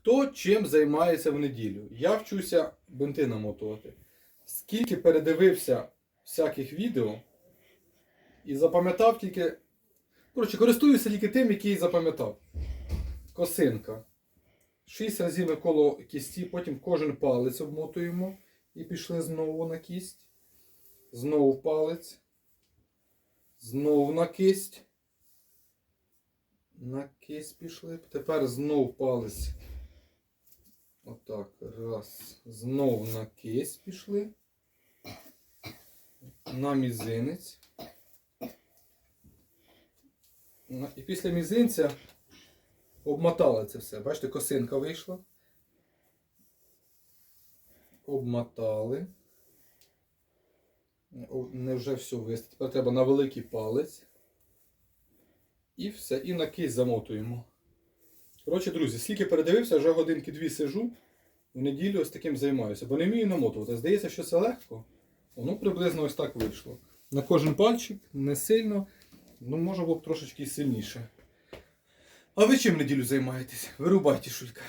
Хто чим займається в неділю? Я вчуся бинти намотувати. Скільки передивився всяких відео і запам'ятав тільки. Коротше, користуюся тільки тим, який запам'ятав. Косинка. Шість разів ми коло кісті, потім кожен палець обмотуємо і пішли знову на кість. Знову палець. Знову на кисть. На кисть пішли. Тепер знов палець. Отак. Раз. Знов на кисть пішли. На мізинець. І після мізинця обмотали це все. Бачите, косинка вийшла. Обмотали. Не вже все вистачить. Тепер треба на великий палець. І все. І на кисть замотуємо. Коротше, друзі, скільки передивився, вже годинки дві сижу. В неділю ось таким займаюся, бо не вмію намотувати. Здається, що це легко. Воно приблизно ось так вийшло. На кожен пальчик, не сильно, ну може було б трошечки сильніше. А ви чим неділю займаєтесь? Вирубайте, Шулька.